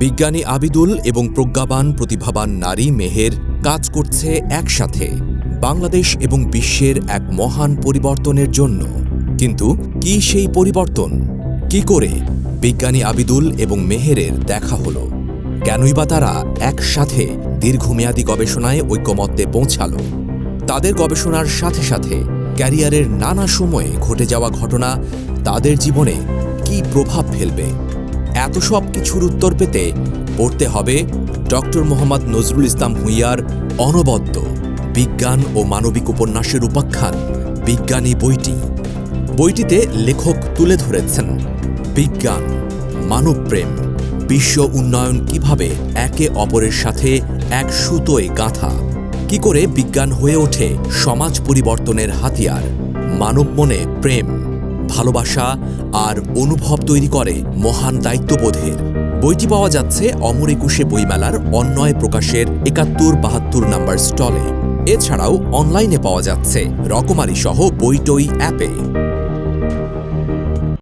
বিজ্ঞানী আবিদুল এবং প্রজ্ঞাবান প্রতিভাবান নারী মেহের কাজ করছে একসাথে বাংলাদেশ এবং বিশ্বের এক মহান পরিবর্তনের জন্য। কিন্তু কি সেই পরিবর্তন? কি করে বিজ্ঞানী আবিদুল এবং মেহেরের দেখা হলো? কেনই বা তারা একসাথে দীর্ঘমেয়াদী গবেষণায় ঐকমত্যে পৌঁছালো? তাদের গবেষণার সাথে সাথে ক্যারিয়ারের নানা সময়ে ঘটে যাওয়া ঘটনা তাদের জীবনে কি প্রভাব ফেলবে? এত সব কিছুর উত্তর পেতে পড়তে হবে ডক্টর মোহাম্মদ নজরুল ইসলাম ভূঁইয়ার অনবদ্য বিজ্ঞান ও মানবিক উপন্যাসের উপাখ্যান বিজ্ঞানী বইটি। বইটিতে লেখক তুলে ধরেছেন, বিজ্ঞান মানবপ্রেম বিশ্ব উন্নয়ন কীভাবে একে অপরের সাথে এক সুতোয় গাঁথা, কি করে বিজ্ঞান হয়ে ওঠে সমাজ পরিবর্তনের হাতিয়ার, মানব মনে প্রেম। ভালোবাসা আর অনুভব তৈরি করে মহান দায়িত্ববোধের। বইটি পাওয়া যাচ্ছে অমর একুশে বইমেলার অন্যয় প্রকাশের একাত্তর বাহাত্তর নাম্বার স্টলে। এছাড়াও অনলাইনে পাওয়া যাচ্ছে রকমারি সহ বইটই অ্যাপে।